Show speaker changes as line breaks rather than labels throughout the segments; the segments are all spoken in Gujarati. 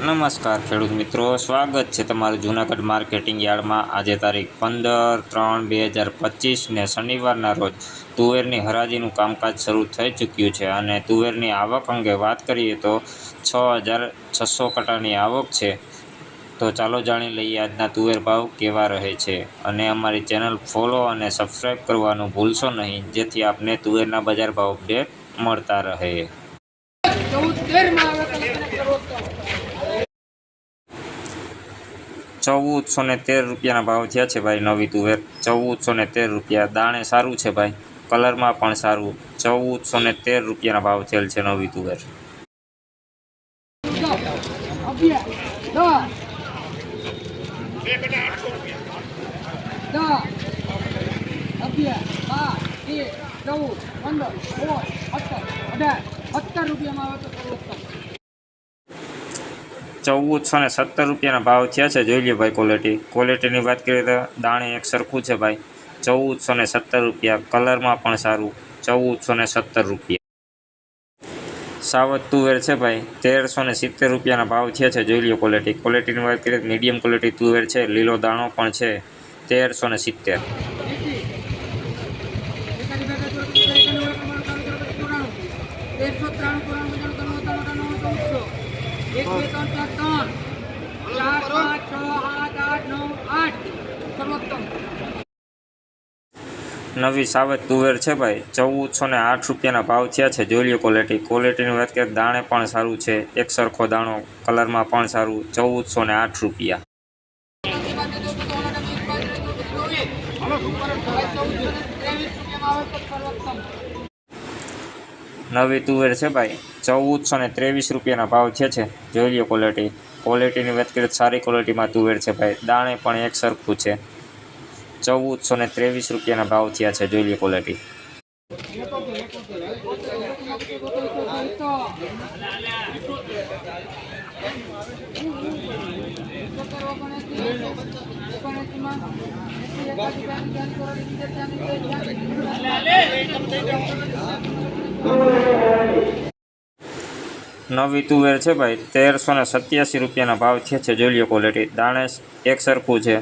નમસ્કાર, ખેડૂત મિત્રો. સ્વાગત છે તમારું જૂનાગઢ માર્કેટિંગ યાર્ડમાં. આજે તારીખ પંદર ત્રણ બે હજાર પચીસને શનિવારના રોજ તુવેરની હરાજીનું કામકાજ શરૂ થઈ ચૂક્યું છે અને તુવેરની આવક અંગે વાત કરીએ તો છ હજાર છસો કટાની આવક છે. તો ચાલો જાણી લઈએ આજના તુવેર ભાવ કેવા રહે છે. અને અમારી ચેનલ ફોલો અને સબસ્ક્રાઈબ કરવાનું ભૂલશો નહીં, જેથી આપને તુવેરના બજાર ભાવ અપડેટ મળતા રહે
ચૌદ તેરમાં આવે તો લગ્ન કરો તો.
ચૌદસો ને તેર રૂપિયાના ભાવ થયા છે ભાઈ નવી તુવેર ચૌદસો ને તેર રૂપિયા. દાણે સારું છે ભાઈ. કલરમાં પણ સારું. ચૌદસો ને તેર રૂપિયાના ભાવ થયેલ છે નવી તુવેર
સત્તર, રૂપિયામાં આવે તો.
ચૌદસો ને સત્તર રૂપિયાના ભાવ થયા છે જોઈ લ્યો ભાઈ ક્વોલિટી ક્વોલિટીની વાત કરીએ તો દાણે એક સરખું છે ભાઈ ચૌદસો ને સત્તર રૂપિયા કલરમાં પણ સારું ચૌદસો ને સત્તર રૂપિયા સાવત તુવેર છે ભાઈ તેરસો ને સિત્તેર રૂપિયાના ભાવ થયા છે જોઈ લ્યો ક્વોલિટી ક્વોલિટીની વાત કરીએ મીડિયમ ક્વોલિટી તુવેર છે લીલો દાણો પણ છે તેરસો ને સિત્તેર.
એકાદી નવ. સર્વોત્તમ
સાવત તુવેર છે ભાઈ. ચૌદસો ને આઠ રૂપિયાના ભાવ થયા છે. જોઈ લ્યો ક્વોલિટી ક્વોલિટીની વાત કરીએ દાણે પણ સારું છે. એક સરખો દાણો કલરમાં પણ સારું. ચૌદસો ને આઠ રૂપિયા. નવી તુવેર છે ભાઈ. ચૌદસો ને ત્રેવીસ રૂપિયાના ભાવ થયા છે. જોઈ લો ક્વોલિટી ક્વોલિટીની વાત કરીએ સારી ક્વોલિટીમાં તુવેર છે ભાઈ. દાણે પણ એક સરખું છે. ચૌદસો ને ત્રેવીસ રૂપિયાના ભાવ થયા છે. જોઈ લો ક્વોલિટી નવી તુવેર છે ભાઈ, તેરસો ને સત્યાસી રૂપિયાના ભાવ છે છે જોઈ ક્વોલિટી દાણે એક સરખું છે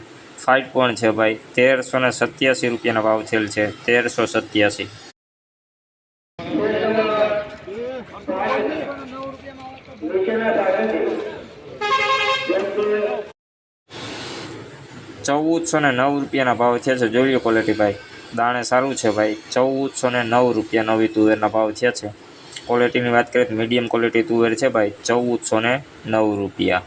ફાઇટ પણ છે ભાઈ, તેરસો ને સત્યાસી રૂપિયાના ભાવ થયેલ છે તેરસો સત્યાસી. ચૌદસો ને નવ રૂપિયાના ભાવ થયા છે જોઈ ક્વોલિટી ભાઈ. દાણે સારું છે ભાઈ. ચૌદસો ને નવ રૂપિયા નવી તુવેરના ભાવ થયા છે. ક્વોલિટીની વાત કરીએ તો મીડિયમ ક્વોલિટી તુવેર છે ભાઈ. ચૌદસો ને નવ રૂપિયા.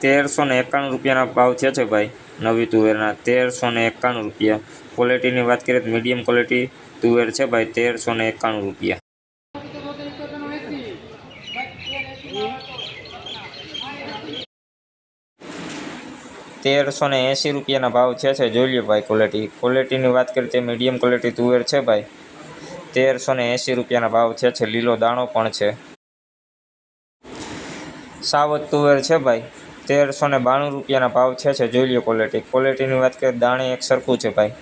તેરસો ને એકાણું રૂપિયાના ભાવ થયા છે ભાઈ નવી તુવેરના. તેરસો ને એકાણું રૂપિયા ક્વોલિટીની વાત કરીએ તો મીડિયમ ક્વોલિટી તુવેર છે ભાઈ. તેરસો ને એકાણું રૂપિયા. તેરસો ને એંસી રૂપિયાના ભાવ છે છે જોઈ લ્યો ભાઈ ક્વોલિટી ક્વોલિટીની વાત કરીએ તો મીડિયમ ક્વોલિટી તુવેર છે ભાઈ. તેરસો ને એંસી રૂપિયાના ભાવ છે છે લીલો દાણો પણ છે. સાવત તુવેર છે ભાઈ. તેરસો ને બાણું રૂપિયાના ભાવ છે છે જોઈ લ્યો ક્વોલિટી ક્વોલિટીની વાત કરીએ દાણે એક સરખું છે ભાઈ.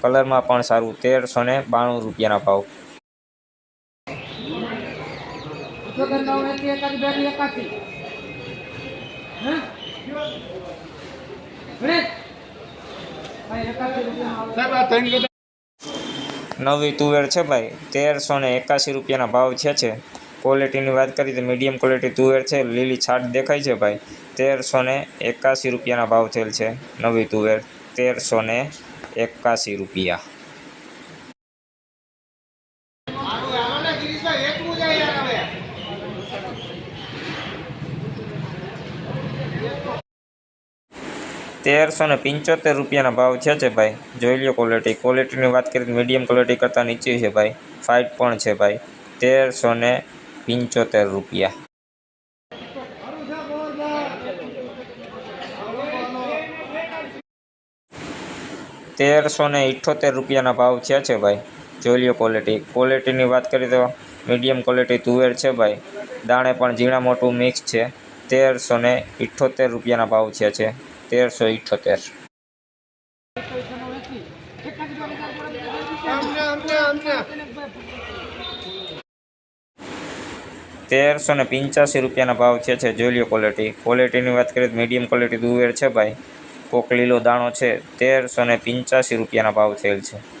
કલરમાં પણ સારું તેરસો ને બાણું રૂપિયાના ભાવ.
એંસી, એકાસી, બ્યાસી, એકાસી. હે? ગણેશ? ભાઈ, એકાસી રૂપિયામાં આવે.
નવી તુવેર છે ભાઈ, તેરસો ને એકાસી રૂપિયાના ભાવ છે છે. ક્વોલિટીની વાત કરીએ તો મીડિયમ ક્વોલિટી તુવેર છે, લીલી છાટ દેખાય છે ભાઈ. તેરસો ને એકાસી રૂપિયાના ભાવ થયેલ છે નવી તુવેર, તેરસો ને એકાસી રૂપિયા. તેરસો ને પંચોતેર રૂપિયાના ભાવ છે છે ભાઈ. જોઈ લ્યો ક્વોલિટી ક્વોલિટીની વાત કરીએ મીડિયમ ક્વોલિટી કરતાં નીચી છે ભાઈ. ફાઇટ પણ છે ભાઈ. તેરસો ને પંચોતેર રૂપિયા. તેરસો ને ઇઠ્ઠોતેર રૂપિયાના ભાવ છે છે ભાઈ. જોઈ લ્યો ક્વોલિટી ક્વોલિટીની વાત કરીએ તો મીડિયમ ક્વોલિટી તુવેર છે ભાઈ. દાણે પણ ઝીણા મોટું મિક્સ છે. તેરસો ને ઇઠ્ઠોતેર રૂપિયાના ભાવ છે છે. તેરસો ઇઠોતેર. તેરસો ને પંચ્યાસી રૂપિયાના ભાવ છે છે જોલિયો લ્યો ક્વોલિટી ક્વોલિટીની વાત કરીએ તો મીડિયમ ક્વોલિટી દુવેર છે ભાઈ. કોક લીલો દાણો છે, તેરસો ને પંચ્યાસી રૂપિયાના ભાવ થયેલ છે.